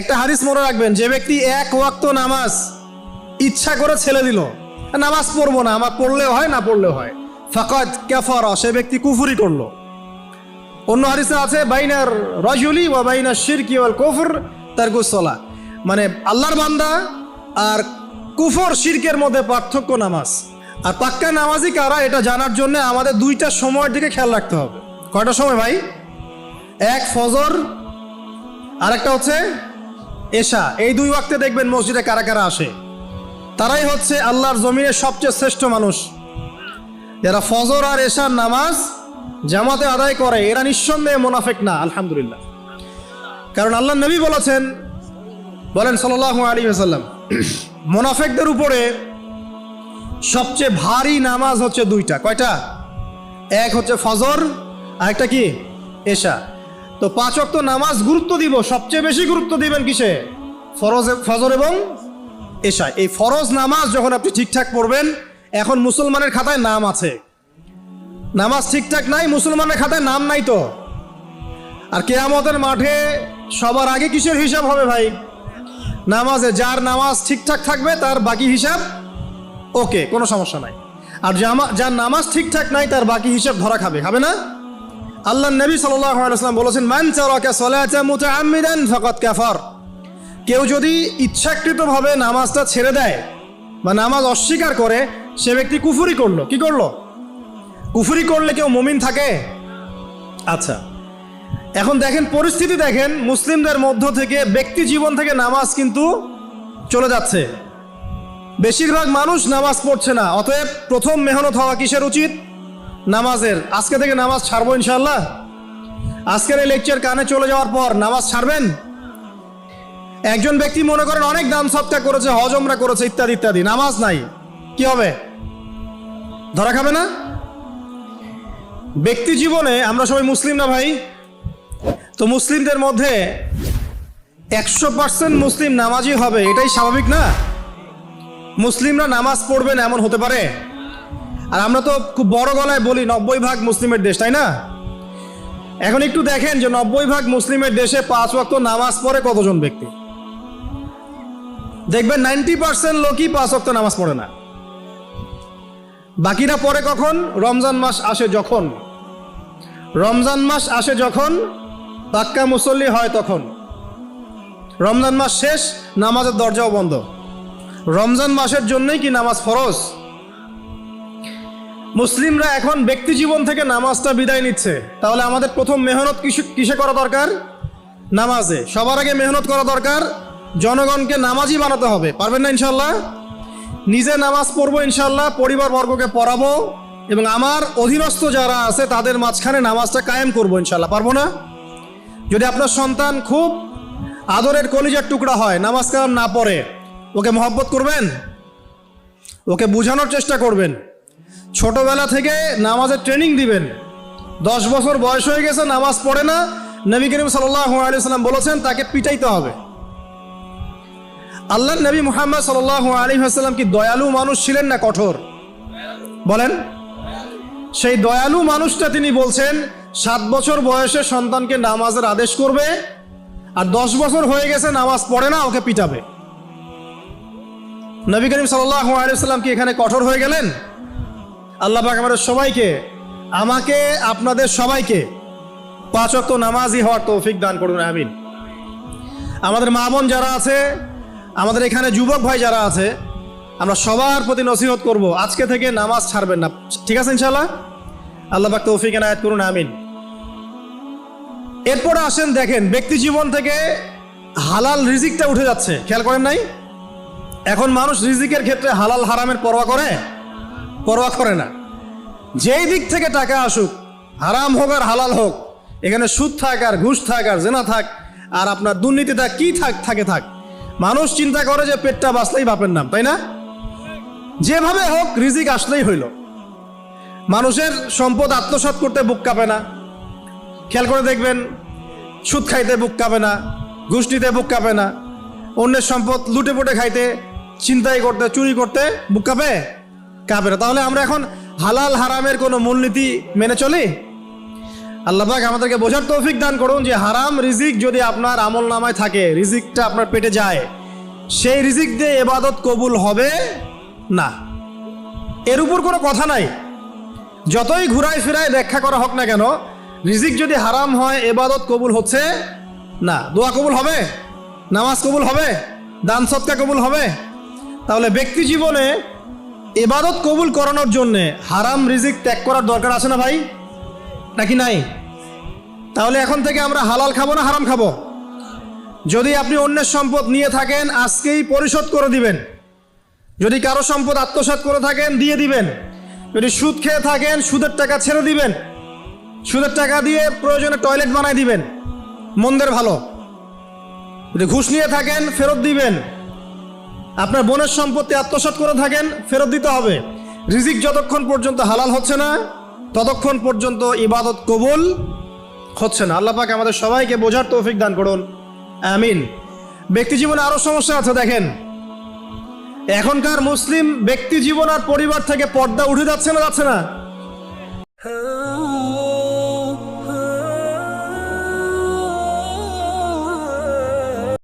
একটা হাদিস মনে রাখবেন, যে ব্যক্তি এক ওয়াক্ত নামাজ ইচ্ছা করে ছেড়ে দিল, নামাজ পড়ব না, আমার পড়লেও হয় না পড়লেও হয়। ফাকাত ক্যাফারা সে ব্যক্তি কুফুরি করল। অন্য হাদিসে আছে, বাইনার রজুলি বা বাইনার শিরকি ওয়াল কুফর, তার গুসলা। মানে আল্লাহর বান্দা আর কুফর শিরকের মধ্যে পার্থক্য নামাজ। আর পাক্কা নামাজি কারা, এটা জানার জন্য আমাদের দুইটা সময়ের দিকে খেয়াল রাখতে হবে। কয়টা সময় ভাই? এক ফজর, আরেকটা হচ্ছে এশা, এই দুই ওয়াক্তে দেখবেন মসজিদে কারা কারা আসে। তারাই হচ্ছে আল্লাহর জমিনের সবচেয়ে শ্রেষ্ঠ মানুষ। যারা ফজর আর এশার নামাজ জামাতে আদায় করে, এরা নিঃসন্দেহে মোনাফেক না, আলহামদুলিল্লাহ। কারণ আল্লাহ নবী বলেছেন, বলেন সাল্লাহ আলী আসাল্লাম মোনাফেকদের উপরে সবচেয়ে ভারী নামাজ হচ্ছে দুইটা। কয়টা? এক হচ্ছে ফজর আর একটা কি? এশা। তো পাঁচ অক্ত নামাজ গুরুত্ব দিব, সবচেয়ে বেশি গুরুত্ব দিবেন কিসে? ফরজ ফজর এবং এশা এই ফরজ নামাজ যখন আপনি ঠিকঠাক পড়বেন, এখন মুসলমানের খাতায় নাম আছে। নামাজ ঠিকঠাক নাই, মুসলমানের খাতায় নাম নাই তো। আর কেয়ামতের মাঠে সবার আগে কিসের হিসাব হবে ভাই? নামাজে যার নামাজ ঠিকঠাক থাকবে, তার বাকি হিসাব ওকে, কোনো সমস্যা নাই। আর যার নামাজ ঠিকঠাক নাই, তার বাকি হিসাব ধরা খাবে খাবে না? আল্লাহ নবী সাল্লাম বলেছেন, মান কাফার। কেউ যদি ইচ্ছাকৃতভাবে নামাজটা ছেড়ে দেয় বা নামাজ অস্বীকার করে, সে ব্যক্তি কুফুরি করল। কি করল? কুফুরি করলে কেউ মুমিন থাকে? আচ্ছা এখন দেখেন পরিস্থিতি দেখেন, মুসলিমদের মধ্য থেকে ব্যক্তি জীবন থেকে নামাজ কিন্তু চলে যাচ্ছে। বেশিরভাগ মানুষ নামাজ পড়ছে না, অতএব প্রথম মেহনত হওয়া কিসের উচিত? নামাজের, আজকে থেকে নামাজ ছাড়বো ইনশাল্লাহ আজকের এই লেকচার কানে চলে যাওয়ার পর নামাজ ছাড়বেন? একজন ব্যক্তি মনে করেন অনেক দান সৎকার করেছে হজমরা করেছে, ইত্যাদি ইত্যাদি। নামাজ নাই। কি হবে? ধরা খাবে না? ব্যক্তি জীবনে, আমরা সবাই মুসলিম না ভাই? তো মুসলিমদের মধ্যে একশো পার্সেন্ট মুসলিম নামাজি হবে, এটাই স্বাভাবিক না? মুসলিমরা নামাজ পড়বেন এমন হতে পারে? আর আমরা তো খুব বড় গলায় বলি নব্বই ভাগ মুসলিমের দেশ, তাই না? এখন একটু দেখেন যে নব্বই ভাগ মুসলিমের দেশে পাঁচ ওয়াক্ত নামাজ পড়ে কতজন ব্যক্তি? দেখবেন নাইনটি পার্সেন্ট লোকই পাঁচ ওয়াক্ত নামাজ পড়ে না। বাকিরা পরে কখন? রমজান মাস আসে যখন। রমজান মাস আসে যখন পাক্কা মুসল্লি হয় তখন। রমজান মাস শেষ, নামাজের দরজাও বন্ধ। রমজান মাসের জন্যই কি নামাজ ফরজ? মুসলিমরা এখন ব্যক্তি জীবন থেকে নামাজটা বিদায় নিচ্ছে। তাহলে আমাদের প্রথম মেহনত কিসে করা দরকার? নামাজে। সবার আগে মেহনত করা দরকার। জনগণকে নামাজই বানাতে হবে। পারবেন না ইনশাল্লাহ নিজে নামাজ পড়ব ইনশাল্লাহ পরিবার বর্গকে পড়াবো এবং আমার অধীনস্থ যারা আছে তাদের মাঝখানে নামাজটা কায়েম করব ইনশাল্লাহ পারব না? যদি আপনার সন্তান খুব আদরের কলিজার টুকরা হয় নামাজ কালাম না পড়ে, ওকে মহব্বত করবেন? ওকে বোঝানোর চেষ্টা করবেন? ছোটবেলা থেকে নামাজের ট্রেনিং দিবেন। দশ বছর বয়স হয়ে গেছে, নামাজ পড়ে না। নবী করিম সাল্লাম বলেছেন, তাকে পিটাইতে হবে। আল্লাহ নবী মুহাম্মদ সাল্লাহ আলী হাসাল্লাম কি দয়ালু মানুষ ছিলেন না কঠোর? বলেন। সেই দয়ালু মানুষটা তিনি বলছেন, সাত বছর বয়সে সন্তানকে নামাজের আদেশ করবে, আর দশ বছর হয়ে গেছে, নামাজ পড়ে না, ওকে পিটাবে। নবী করিম সাল্লাহ আলিয়াল্লাম কি এখানে কঠোর হয়ে গেলেন? আল্লাহ পাক আমাদের সবাইকে, আমাকে, আপনাদের সবাইকে পাঁচ অক্ত নামাজি হওয়ার তৌফিক দান করুন, আমিন। আমাদের মা বোন যারা আছে, আমাদের এখানে যুবক ভাই যারা আছে, আমরা সবার প্রতি নসিহত করব, আজকে থেকে নামাজ ছাড়বেন না। ঠিক আছে ইনশাল্লাহ আল্লাহ পাক তৌফিক এনায়ত করুন, আমিন। এরপরে আসেন, দেখেন, ব্যক্তি জীবন থেকে হালাল রিজিকটা উঠে যাচ্ছে। খেয়াল করেন নাই? এখন মানুষ রিজিকের ক্ষেত্রে হালাল হারামের পরোয়া করে। পরোয়া করে না। যেই দিক থেকে টাকা আসুক, হারাম হোক আর হালাল হোক, এখানে সুদ থাক আর ঘুষ থাক আর জেনা থাক, আর আপনার দুর্নীতি থাক কি থাক, থাকে থাক। মানুষ চিন্তা করে যে পেটটা বাঁচলেই বাপের নাম, তাই না? যেভাবে হোক, রিজিক আসলেই হইল। মানুষের সম্পদ আত্মসাৎ করতে বুক কাঁপে না। খেয়াল করে দেখবেন, সুদ খাইতে বুক কাঁপে না, ঘুষ নিতে বুক কাঁপে না। অন্যের সম্পদ লুটে পুটে খাইতে চিন্তাই করতে, চুরি করতে বুক কাঁপে। না তাহলে আমরা এখন হালাল হারামের কোনো মূলনীতি মেনে চলি? আল্লাহ পাক আমাদেরকে বোঝার তৌফিক দান করুন যে হারাম রিজিক যদি আপনার আমল নামায় থাকে, রিজিকটা আপনার পেটে যায়, সেই রিজিক দিয়ে এবাদত কবুল হবে না। এর উপর কোনো কথা নাই। যতই ঘুরায় ফিরায় ব্যাখ্যা করা হোক না কেন, রিজিক যদি হারাম হয় এবাদত কবুল হচ্ছে না। দোয়া কবুল হবে? নামাজ কবুল হবে? দান সৎকা কবুল হবে? তাহলে ব্যক্তি জীবনে এবাদত কবুল করানোর জন্যে হারাম রিজিক ত্যাগ করার দরকার আছে না ভাই? নাকি নাই? তাহলে এখন থেকে আমরা হালাল খাব না হারাম খাব? যদি আপনি অন্যের সম্পদ নিয়ে থাকেন, আজকেই পরিশোধ করে দিবেন। যদি কারও সম্পদ আত্মসাৎ করে থাকেন, দিয়ে দিবেন। যদি সুদ খেয়ে থাকেন, সুদের টাকা ছেড়ে দিবেন। সুদের টাকা দিয়ে প্রয়োজনে টয়লেট বানাই দিবেন। মন্দের ভালো। যদি ঘুষ নিয়ে থাকেন, ফেরত দিবেন। আপনার বোনের সম্পত্তি আত্মসাৎ করে থাকেন, ফেরত দিতে হবে। রিজিক যতক্ষণ পর্যন্ত হালাল হচ্ছে না, ততক্ষণ পর্যন্ত ইবাদত কবুল হচ্ছে না। আল্লাহ পাক আমাদের সবাইকে বোঝার তৌফিক দান করুন। আমিন। ব্যক্তি জীবনে আরও সমস্যা আছে, দেখেন। এখনকার মুসলিম ব্যক্তি জীবন আর পরিবার থেকে পর্দা উঠে যাচ্ছে না যাচ্ছে না।